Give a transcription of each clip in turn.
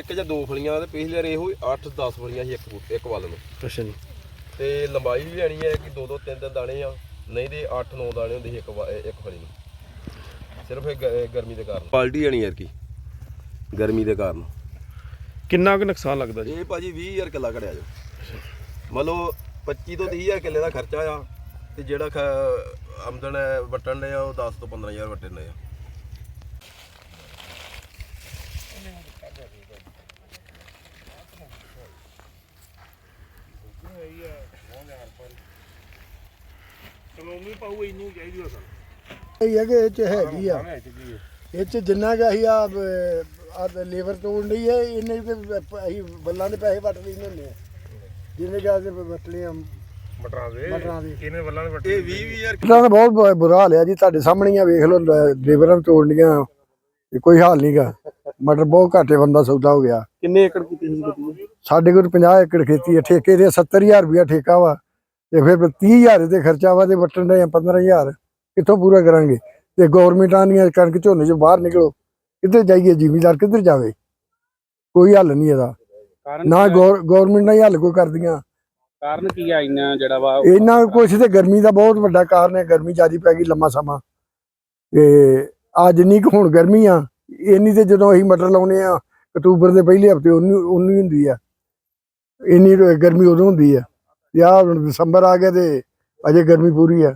ਇੱਕ ਜਾਂ ਦੋ ਫਲੀਆਂ ਤੇ ਪਿਛਲੀ ਵਾਰ ਇਹੋ 8-10 ਫਲੀਆਂ ਸੀ ਇੱਕ ਬੂਟੇ ਇੱਕ ਵੱਲ ਨੂੰ। ਅੱਛਾ ਜੀ। ਤੇ ਲੰਬਾਈ ਵੀ ਲੈਣੀ ਹੈ ਕਿ ਦੋ ਦੋ ਤਿੰਨ ਤਿੰਨ ਦਾਣੇ ਆ। ਨਹੀਂ ਤੇ 8-9 ਦਾਣੇ ਹੁੰਦੇ ਸੀ ਇੱਕ ਵਾ- ਇੱਕ ਫਲੀ ਨੂੰ। ਸਿਰਫ ਇਹ ਗ- ਗਰਮੀ ਦੇ ਕਾਰਨ। ਕੁਆਲਿਟੀ ਆਣੀ ਯਾਰ ਕੀ? ਗਰਮੀ ਦੇ ਕਾਰਨ। ਕਿੰਨਾ ਕੁ ਨੁਕਸਾਨ ਲੱਗਦਾ ਜੀ? ਇਹ ਭਾਜੀ 20000 ਕਿੱਲਾ ਘੜਿਆ ਜੋ। ਮੰਨ ਲਓ 25 ਤੋਂ 30000 ਕਿੱਲੇ ਦਾ ਖਰਚਾ ਆ। ਤੇ ਜਿਹੜਾ ਖ- ਆਮਦਨ ਹੈ ਵਟਣ ਨੇ ਆ ਉਹ 10 ਤੋਂ 15000 ਵਟਣ ਨੇ ਆ। ਕਲੋਮੀ ਪਾਉ ਚਾਹੀਦੀ ਹੋ ਇਹ ਹੈ ਕਿ ਇਹ ਚ ਹੈਗੀ ਆ। ਇਹ ਚ ਜਿੰਨਾ ਕਿ ਅਸੀਂ ਆ ਆ ਲੇਬਰ ਤੋੜ ਲਈ ਹੈ ਇੰਨੇ ਤੇ ਅਸੀਂ ਬੱਲਾਂ ਦੇ ਪੈਸੇ ਵੱਟ ਲੈਂਦੇ ਹੁੰਦੇ ਆ। ਜਿੰਨੇ ਕਿ ਅਸੀਂ ਵੱਟ ਲਏ ਆ ਮਟਰਾਂ ਦੇ। ਮਟਰਾਂ ਦੇ। ਇਹਨੇ ਵੱਲਾਂ ਦੇ ਵੱਟੇ ਇਹ 20000 ਇਹਨਾਂ ਦਾ ਬਹੁਤ ਬੁਰਾ ਹਾਲ ਆ ਜੀ ਤੁਹਾਡੇ ਸਾਹਮਣੇ ਹੀ ਆ ਵੇਖ ਲਓ ਲ- ਲੇਬਰਾਂ ਤੋੜਨੀਆਂ ਇਹ ਕੋਈ ਹਾਲ ਨਹੀਂਗਾ ਮਟਰ ਬਹੁਤ ਘਾਟੇ ਬੰਦਾ ਸੌਦਾ ਹੋ ਗਿਆ। ਕਿੰਨੇ ਏਕੜ ਕੀਤੀ ਸੀ ਸਾਡੇ ਕੋਲ 50 ਏਕੜ ਖੇਤੀ ਹੈ ਠੇਕੇ ਦੇ 70000 ਰੁਪਇਆ ਠੇਕਾ ਵਾ ਤੇ ਫਿਰ 30000 ਦੇ ਖਰਚਾ ਵਾ ਤੇ ਵੱਟਣ ਦੇ 15000 ਕਿੱਥੋਂ ਪੂਰਾ ਕਰਾਂਗੇ? ਤੇ ਗਵਰਨਮੈਂਟਾਂ ਦੀਆਂ ਕਣਕ ਝੋਨੇ ਚੋਂ ਬਾਹਰ ਨਿਕਲੋ ਕਿੱਧਰ ਜਾਈਏ ਜ਼ਿਮੀਦਾਰ ਕਿੱਧਰ ਜਾਵੇ? ਕੋਈ ਹੱਲ ਨਹੀਂ ਇਹਦਾ। ਨਾ? ਗਵਰਨਮੈਂਟਾਂ ਹੀ? ਹੱਲ ਕੋਈ ਕਰਦੀਆਂ। ਕਾਰਨ ਕੀ ਆ ਇੰਨਾ ਜਿਹੜਾ ਵਾ? ਇਹਨਾਂ ਕੁਛ ਤੇ ਗਰਮੀ ਦਾ ਬਹੁਤ ਵੱਡਾ ਕਾਰਨ ਹੈ ਗਰਮੀ ਜ਼ਿਆਦੀ ਪੈ ਗਈ ਲੰਮਾ ਸਮਾਂ। ਤੇ ਆ ਜਿੰਨੀ ਕੁ ਹੁਣ ਗਰਮੀ ਆ ਇੰਨੀ ਤੇ ਜਦੋਂ ਅਸੀਂ ਮਟਰ ਲਾਉਨੇ ਆ ਅਕਤੂਬਰ ਦੇ ਪਹਿਲੇ ਹਫ਼ਤੇ ਉਨੀ ਉਨੀ ਹੁੰਦੀ ਆ। ਇੰਨੀ ਗਰਮੀ ਉਦੋਂ ਹੁੰਦੀ ਆ। ਆ ਹੁਣ ਦਸੰਬਰ ਆ ਗਿਆ ਤੇ ਅਜੇ ਗਰਮੀ ਪੂਰੀ ਆ।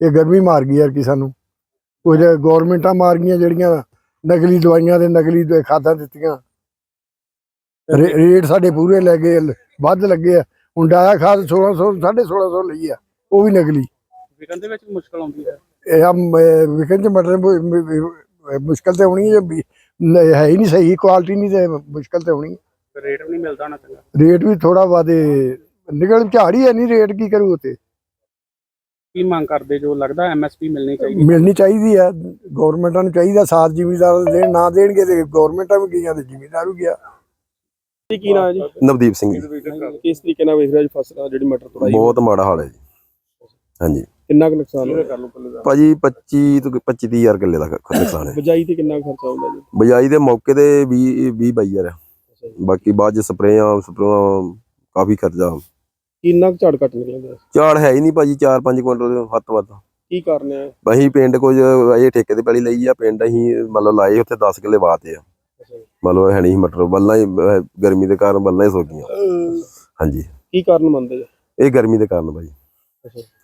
ਇਹ ਗਰਮੀ ਮਾਰ ਗਈ ਯਾਰ ਕਿ ਸਾਨੂੰ ਕੁਝ ਗਵਰਨਮੈਂਟਾਂ ਮਾਰ ਗਈਆਂ ਜਿਹੜੀਆਂ ਨਕਲੀ ਦਵਾਈਆਂ ਤੇ ਨਕਲੀ ਖਾਦਾਂ ਦਿੱਤੀਆਂ। ਰੇਟ ਸਾਡੇ ਪੂਰੇ ਲੈ ਗਏ ਵੱਧ ਲੱਗੇ ਆ। ਹੁਣ ਡਾਇਆ ਖਾਦ 1600 1650 ਲਈ ਆ। ਉਹ ਵੀ ਨਕਲੀ। ਵਿਕਣ ਦੇ ਵਿੱਚ ਮੁਸ਼ਕਲ ਆਉਂਦੀ ਹੈ ਇਹ ਆ ਵਿਕਨ ਚ ਮਟਰ ਮੁਸ਼ਕਲ ਤੇ ਹੋਣੀ ਹੈ ਨ- ਹੈ ਹੀ ਨਹੀਂ ਸਹੀ ਕੁਆਲਿਟੀ ਨਹੀਂ ਤੇ ਮੁਸ਼ਕਲ ਤੇ ਹੋਣੀ ਰੇਟ ਵੀ ਨਹੀਂ ਮਿਲਦਾ ਨਾ ਚੰਗਾ। ਰੇਟ ਵੀ ਥੋੜਾ ਵਾਦੇ ਨਿਕਲ ਝਾੜੀ ਹੈ ਨਹੀਂ ਰੇਟ ਕੀ ਕਰੂ ਉਤੇ ਕੀ ਮੰਗ ਕਰਦੇ ਜੋ ਲੱਗਦਾ ਐਮਐਸਪੀ ਮਿਲਣੀ ਚਾਹੀਦੀ? ਮਿਲਣੀ ਚਾਹੀਦੀ ਆ ਗਵਰਨਮੈਂਟਾਂ ਨੂੰ ਚਾਹੀਦਾ ਸਾਥ ਜ਼ਿਮੀਦਾਰ ਦੇਣ ਨਾ ਦੇਣਗੇ ਤੇ ਗਵਰਨਮੈਂਟਾਂ ਵੀ ਗਈਆਂ ਤੇ ਜ਼ਿਮੀਦਾਰ ਵੀ ਗਿਆ। ਜੀ ਕੀ ਨਾਮ ਹੈ ਜੀ? ਨਵਦੀਪ ਸਿੰਘ ਜੀ। ਕਿਸ ਤਰੀਕੇ ਨਾਲ ਵੇਖ ਰਿਹਾ ਜੀ ਫਸਲ ਜਿਹੜੀ ਮਟਰ ਤੋੜਾਈ ਬਹੁਤ ਮਾੜਾ ਹਾਲ ਹੈ ਜੀ। ਹਾਂਜੀ। ਕਿੰਨਾ ਕੁ ਨੁਕਸਾਨ ਹੋਇਆ? ਕਰ ਲਓ ਪਹਿਲੇ ਦਾ ਭਾਜੀ 25 ਤੋਂ 25000 ਕਿੱਲੇ ਦਾ ਖ- ਨੁਕਸਾਨ ਹੈ ਬਜਾਈ ਤੇ ਕਿੰਨਾ ਕੁ ਖਰਚਾ ਹੁੰਦਾ ਜੀ? ਬਜਾਈ ਦੇ ਮੌਕੇ ਤੇ 20 20 ਬਾਈਅਰ ਆ। ਬਾਕੀ ਬਾਅਦ ਚ ਸਪਰੇਆਂ ਸਪਰੇਆਂ ਕਾਫੀ ਖਰਚਾ। ਕਿੰਨਾ ਕੁ ਝਾੜ ਘੱਟ ਨਿਕਲਦਾ ਝਾੜ ਹੈ ਹੀ ਨਹੀਂ ਭਾਜੀ 4-5 ਕੁਇੰਟਲ ਵੱਧ ਤੋਂ ਵੱਧ। ਕੀ ਕਾਰਨ ਹੈ? ਅਸੀਂ ਪਿੰਡ ਕੁਝ ਇਹ ਠੇਕੇ ਤੇ ਪੈਲੀ ਲਈ ਆ ਪਿੰਡ ਅਸੀਂ ਮਤਲਬ ਲਾਏ ਉੱਥੇ 10 ਕਿੱਲੇ ਵਾਤੇ ਆ। ਮਤਲਬ ਹੈ ਨਹੀਂ ਮਟਰ ਬੱਲਾਂ ਹੀ ਅਹ, ਗਰਮੀ ਦੇ ਕਾਰਨ ਬੱਲਾਂ ਹੀ ਸੁੱਕ ਗਈਆਂ। ਹਾਂਜੀ। ਕੀ ਕਾਰਨ ਮੰਨਦੇ ਜੀ? ਇਹ ਗਰਮੀ ਦੇ ਕਾਰਨ ਭਾਜੀ। ਅੱਛਾ।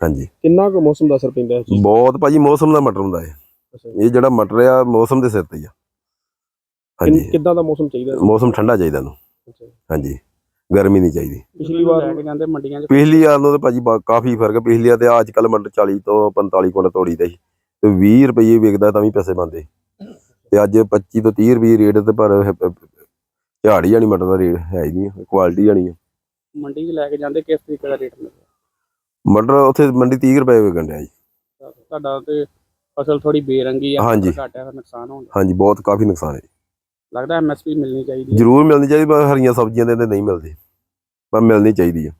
ਹਾਂਜੀ। ਕਿੰਨਾ ਕੁ ਮੌਸਮ ਦਾ ਅਸਰ ਪੈਂਦਾ ਹੈ ਬਹੁਤ ਭਾਜੀ ਮੌਸਮ ਦਾ ਮਟਰ ਹੁੰਦਾ ਹੈ ਇਹ ਜਿਹੜਾ ਮਟਰ ਆ ਮੌਸਮ ਦੇ ਸਿਰ ਤੇ ਹੀ ਆ। ਹਾਂਜੀ। ਕਿੱਦਾਂ ਦਾ ਮੌਸਮ ਚਾਹੀਦਾ ਮੌਸਮ ਠੰਡਾ ਚਾਹੀਦਾ ਨੂੰ ਅੱਛਾ। ਹਾਂਜੀ। ਗਰਮੀ ਨਹੀਂ ਚਾਹੀਦੀ। ਪਿਛਲੀ ਵਾਰ ਲੈ ਕੇ ਜਾਂਦੇ ਮੰਡੀਆਂ 'ਚ। ਪਿਛਲੀ ਵਾਰ ਨੂੰ ਤੇ ਭਾਜੀ ਕਾਫੀ ਫ਼ਰਕ ਹੈ ਪਿਛਲੀ ਵਾਰ ਤੇ ਅੱਜ ਕੱਲ ਮਟਰ 40 ਤੋਂ 45 ਕੁਇੰਟਲ ਤੋੜੀ ਦਾ ਸੀ। ਤੇ 20 ਰੁਪਏ ਵਿਕਦਾ ਤਾਂ ਵੀ ਪੈਸੇ ਬੰਦੇ ਤੇ ਅੱਜ 25 ਤੋਂ 30 ਰੁਪਏ ਰੇਟ ਤੇ ਪਰ ਝਾੜੀ ਜਾਣੀ ਮਟਰ ਦਾ ਰੇਟ ਹੈ ਹੀ ਨਹੀਂ ਕੁਆਲਿਟੀ ਜਾਣੀ ਹੈ ਮੰਡੀ 'ਚ ਲੈ ਕੇ ਜਾਂਦੇ ਕਿਸ ਤਰੀਕੇ ਦਾ ਰੇਟ ਮਿਲਦਾ? ਮਟਰ ਉੱਥੇ ਮੰਡੀ 30 ਰੁਪਏ ਵਿਕਣ ਡਿਆ ਜੀ। ਤੁਹਾਡਾ ਤੇ ਫਸਲ ਥੋੜੀ ਬੇਰੰਗੀ ਆ ਹਾਂਜੀ। ਘਾਟਿਆ ਦਾ ਨੁਕਸਾਨ ਹੁੰਦਾ ਹਾਂਜੀ ਬਹੁਤ ਕਾਫੀ ਨੁਕਸਾਨ ਹੈ ਲੱਗਦਾ ਐਮਐਸਪੀ ਮਿਲਣੀ ਚਾਹੀਦੀ ਹੈ। ਜ਼ਰੂਰ ਮਿਲਣੀ ਚਾਹੀਦੀ ਪਰ ਹਰੀਆਂ ਸਬਜ਼ੀਆਂ ਦੇ ਤੇ ਨਹੀਂ ਮਿਲਦੀ। ਪਰ ਮਿਲਣੀ ਚਾਹੀਦੀ ਹੈ